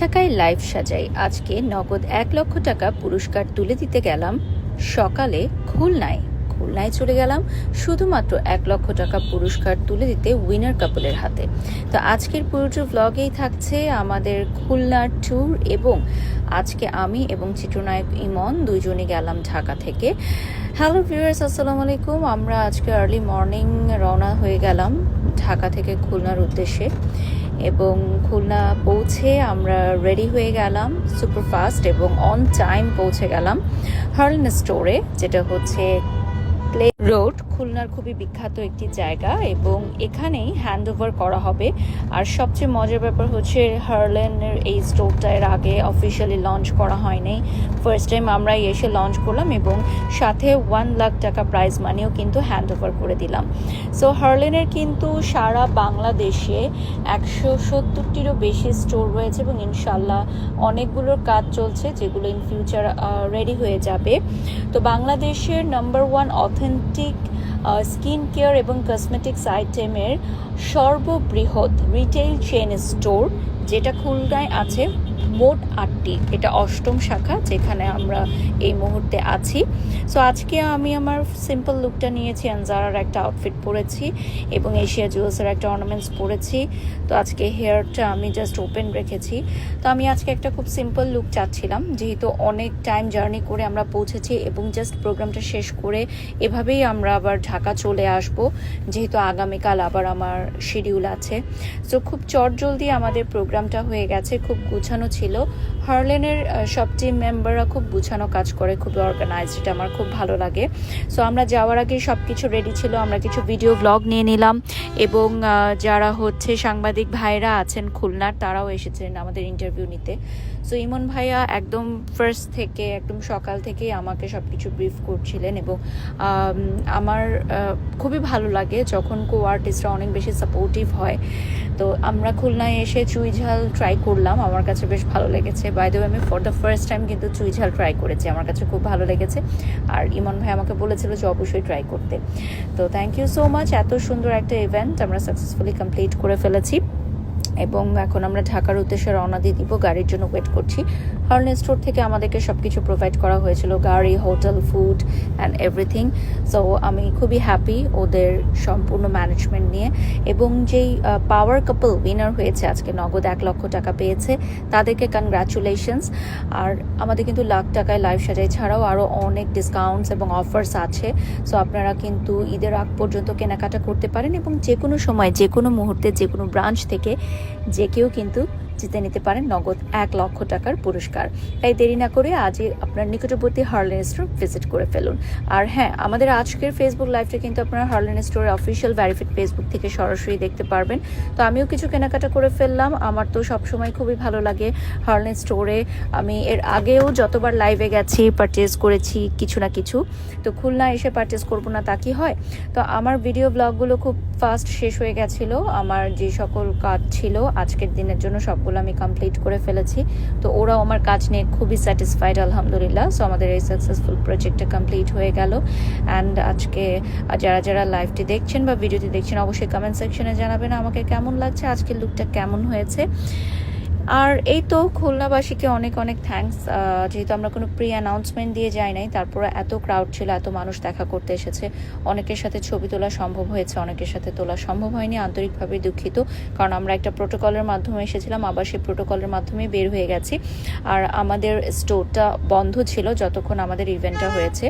টাকায় লাইভ সাজাই। আজকে নগদ এক লক্ষ টাকা পুরস্কার তুলে দিতে গেলাম। সকালে খুলনায়। খুলনায় চলে গেলাম। শুধুমাত্র এক লক্ষ টাকা পুরস্কার তুলে দিতে উইনার কাপলের হাতে। তো আজকের পুরোটা ব্লগেই থাকছে আমাদের খুলনার ট্যুর এবং আজকে আমি এবং চিত্রনায়ক ইমন দুজনে গেলাম ঢাকা থেকে। হ্যালো ভিউয়ার্স আসসালামু আলাইকুম। আমরা আজকে আর্লি মর্নিং রওনা হয়ে গেলাম। ঢাকা থেকে খুলনার উদ্দেশ্যে। এবং খুলনা পৌঁছে আমরা রেডি হয়ে গেলাম সুপারফাস্ট এবং অন টাইম পৌঁছে গেলাম হার্লিন স্টোরে, যেটা হচ্ছে রোড খুলনার খুবই বিখ্যাত একটি জায়গা এবং এখানেই হ্যান্ড ওভার করা হবে। আর সবচেয়ে মজার ব্যাপার হচ্ছে হার্লেনের এই স্টোরটা এর আগে অফিসিয়ালি লঞ্চ করা হয়নি। ফার্স্ট টাইম আমরা এসে লঞ্চ করলাম এবং সাথে ওয়ান লাখ টাকা প্রাইজ মানিও কিন্তু হ্যান্ড ওভার করে দিলাম। সো হার্লেনের কিন্তু সারা বাংলাদেশে একশো সত্তরটিরও বেশি স্টোর রয়েছে এবং ইনশাল্লাহ অনেকগুলোর কাজ চলছে যেগুলো ইন ফিউচার রেডি হয়ে যাবে। তো বাংলাদেশের number one authentic skin care এবং কসমেটিক্স আইটেমের সর্ববৃহৎ রিটেল চেন স্টোর যেটা খুলনায় আছে মোট আটটি। এটা অষ্টম শাখা যেখানে আমরা এই মুহূর্তে আছি। সো আজকে আমি আমার সিম্পল লুকটা নিয়েছি আনজারার একটা আউটফিট পরেছি এবং এশিয়া জুয়েলসের একটা অর্নামেন্টস পরেছি। তো আজকে হেয়ারটা আমি জাস্ট ওপেন রেখেছি। তো আমি আজকে একটা খুব সিম্পল লুক চাচ্ছিলাম, যেহেতু অনেক টাইম জার্নি করে আমরা পৌঁছেছি এবং জাস্ট প্রোগ্রামটা শেষ করে এভাবেই আমরা আবার ঢাকা চলে আসব, যেহেতু আগামীকাল আবার আমার শিডিউল আছে। সো খুব চটজলদি আমাদের প্রোগ্রামটা হয়ে গেছে, খুব গুছানো ছিল। হার্লেনের সব টিম মেম্বাররা খুব গুছানো কাজ করে, খুব অর্গানাইজড এটা আমার খুব ভালো লাগে। সো আমরা যাওয়ার আগে সব কিছু রেডি ছিল, আমরা কিছু ভিডিও ব্লগ নিয়ে নিলাম এবং যারা হচ্ছে সাংবাদিক ভাইরা আছেন খুলনার, তারাও এসেছেন আমাদের ইন্টারভিউ নিতে। সো ইমন ভাইয়া একদম ফার্স্ট থেকে, একদম সকাল থেকেই আমাকে সব কিছু ব্রিফ করছিলেন এবং আমার খুবই ভালো লাগে যখন কো আর্টিস্টরা অনেক বেশি সাপোর্টিভ হয়। তো আমরা খুলনায় এসে চুইঝাল ট্রাই করলাম, আমার কাছে বেশ ভালো লেগেছে। বাই দ্য আমি ফর দ্য ফার্স্ট টাইম কিন্তু চুই ঝাল ট্রাই করেছি। আমার কাছে খুব ভালো লেগেছে। আর ইমন ভাই আমাকে বলেছিল যে অবশ্যই ট্রাই করতে। তো থ্যাংক ইউ সো মাচ এত সুন্দর একটা ইভেন্ট আমরা সাকসেসফুলি কমপ্লিট করে ফেলেছি। এবং এখন আমরা ঢাকার উদ্দেশ্যে রওনা দিয়ে দিব, গাড়ির জন্য ওয়েট করছি। হর্ন স্টোর থেকে আমাদেরকে সব কিছু প্রোভাইড করা হয়েছিল, গাড়ি hotel food and everything so আমি খুবই হ্যাপি ওদের সম্পূর্ণ ম্যানেজমেন্ট নিয়ে এবং যেই পাওয়ার কাপল উইনার হয়েছে, আজকে নগদ এক লক্ষ টাকা পেয়েছে, তাদেরকে কনগ্রাচুলেশনস আর আমাদের কিন্তু লাখ টাকায় লাইভ সাজাই ছাড়াও আরও অনেক ডিসকাউন্টস এবং অফার্স আছে। সো আপনারা কিন্তু ঈদের আগ পর্যন্ত কেনাকাটা করতে পারেন এবং যে কোনো সময় যে কোনো মুহূর্তে যে কোনো ব্রাঞ্চ থেকে যে কেউ কিন্তু জিতে নিতে পারেন নগদ এক লক্ষ টাকার পুরস্কার। তাই দেরি না করে আজই আপনার নিকটবর্তী হার্লেন স্টোর ভিজিট করে ফেলুন। আর হ্যাঁ আমাদের আজকের ফেসবুক লাইভটা কিন্তু আপনারা হার্লেন স্টোরের অফিসিয়াল ভ্যারিফাইড ফেসবুক থেকে সরাসরি দেখতে পারবেন। তো আমিও কিছু কেনাকাটা করে ফেললাম। আমার তো সবসময় খুবই ভালো লাগে হার্লেন স্টোরে। আমি এর আগেও যতবার লাইভে গেছি পারচেস করেছি কিছু না কিছু। তো খুলনা এসে পারচেস করব না তা কি হয়? তো আমার ভিডিও ব্লগগুলো খুব ফাস্ট শেষ হয়ে গেছিল। আমার যে সকল কাজ ছিল আজকের দিনের জন্য সবগুলো আমি কমপ্লিট করে ফেলেছি। তো ওরাও আমার কাজ নিয়ে খুবই স্যাটিসফাইড আলহামদুলিল্লাহ। সো আমাদের এই সাকসেসফুল প্রজেক্টটা কমপ্লিট হয়ে গেল। অ্যান্ড আজকে যারা যারা লাইভটি দেখছেন বা ভিডিওটি দেখছেন, অবশ্যই কমেন্ট সেকশনে জানাবেন আমাকে কেমন লাগছে, আজকের লুকটা কেমন হয়েছে। আর এই তো খুলনাবাসীকে অনেক অনেক থ্যাঙ্কস যেহেতু আমরা কোনো প্রি অ্যানাউন্সমেন্ট দিয়ে যাই নাই তারপরে এত ক্রাউড ছিল, এত মানুষ দেখা করতে এসেছে। অনেকের সাথে ছবি তোলা সম্ভব হয়েছে, অনেকের সাথে তোলা সম্ভব হয়নি আন্তরিকভাবে দুঃখিত। কারণ আমরা একটা প্রোটোকলের মাধ্যমে এসেছিলাম, আবার সেই প্রোটোকলের মাধ্যমে বের হয়ে গেছি। আর আমাদের স্টোরটা বন্ধ ছিল যতক্ষণ আমাদের ইভেন্টটা হয়েছে।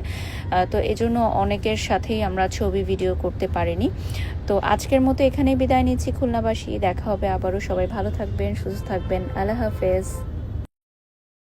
তো এজন্য অনেকের সাথেই আমরা ছবি ভিডিও করতে পারিনি। তো আজকের মতো এখানেই বিদায় নিচ্ছি খুলনাবাসী। দেখা হবে আবারও। সবাই ভালো থাকবেন, সুস্থ থাকবেন। আল্লাহ হাফেজ।